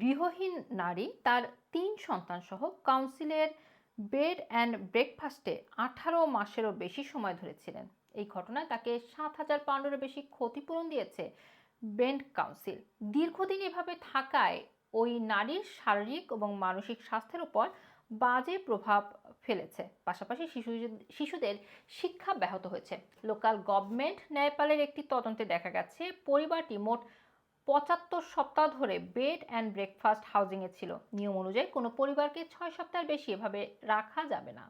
গৃহহীন নারী তার তিন সন্তান সহ কাউন্সিলের বেড অ্যান্ড ব্রেকফাস্টে আঠারো মাসেরও বেশি সময় ধরেছিলেন। এই ঘটনায় তাকে সাত হাজার পাউন্ডেরও বেশি ক্ষতিপূরণ দিয়েছে বেন্ড কাউন্সিল। দীর্ঘদিন এভাবে থাকায় ওই নারীর শারীরিক এবং মানসিক স্বাস্থ্যের উপর বাজে প্রভাব ফেলেছে। পাশাপাশি শিশু শিশুদের শিক্ষা ব্যাহত হয়েছে। লোকাল গভর্নমেন্ট ন্যায়পালের একটি তদন্তে দেখা গেছে, পরিবারটি মোট পঁচাত্তর সপ্তাহ ধরে বেড অ্যান্ড ব্রেকফাস্ট হাউজিংয়ে ছিল। নিয়ম অনুযায়ী কোনো পরিবারকে ছয় সপ্তাহের বেশি এভাবে রাখা যাবে না।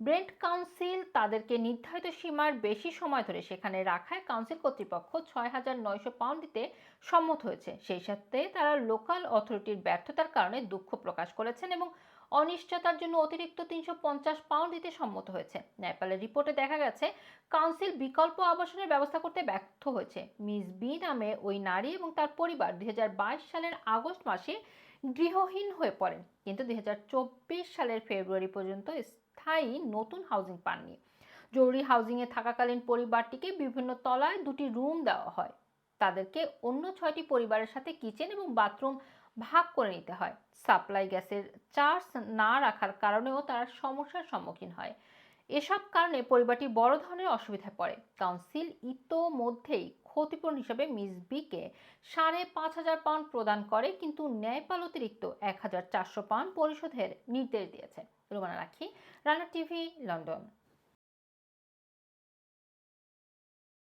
ব্রেন্ট কাউন্সিল তাদেরকে নির্ধারিত সীমার বেশি সময় ধরে সেখানে রাখায় কাউন্সিল কর্তৃপক্ষ ছয় হাজার নয়শো পাউন্ড দিতে সম্মত হয়েছে। সেই সাথে তারা লোকাল অথরিটির ব্যর্থতার কারণে দুঃখ প্রকাশ করেছেন এবং অনিশ্চয়তার জন্য অতিরিক্ত তিনশো পঞ্চাশ পাউন্ড দিতে সম্মত হয়েছে। ন্যাপালের রিপোর্টে দেখা গেছে, কাউন্সিল বিকল্প আবাসনের ব্যবস্থা করতে ব্যর্থ হয়েছে। মিস বি নামে ওই নারী এবং তার পরিবার দু হাজার বাইশ সালের আগস্ট মাসে গৃহহীন হয়ে পড়েন, কিন্তু দু হাজার চব্বিশ সালের ফেব্রুয়ারি পর্যন্ত স্থায়ী নতুন হাউজিং পাননি। জরুরি হাউজিংয়ে থাকাকালীন পরিবারটিকে বিভিন্ন তলায় দুটি রুম দেওয়া হয়। তাদেরকে অন্য ছয়টি পরিবারের সাথে কিচেন এবং বাথরুম ভাগ করে নিতে হয়। সাপ্লাই গ্যাসের চার্জ না রাখার কারণেও তারা সমস্যার সম্মুখীন হয়। এসব কারণে পরিবারটি বড় ধরনের অসুবিধায় পড়ে। কাউন্সিল ইতোমধ্যেই ক্ষতিপূরণ হিসাবে মিস বিকে সাড়ে পাঁচ হাজার পাউন্ড প্রদান করে, কিন্তু ন্যায়পাল অতিরিক্ত এক হাজার চারশো পাউন্ড পরিশোধের নির্দেশ দিয়েছে। রুমানা রাখি, রানা টিভি, লন্ডন।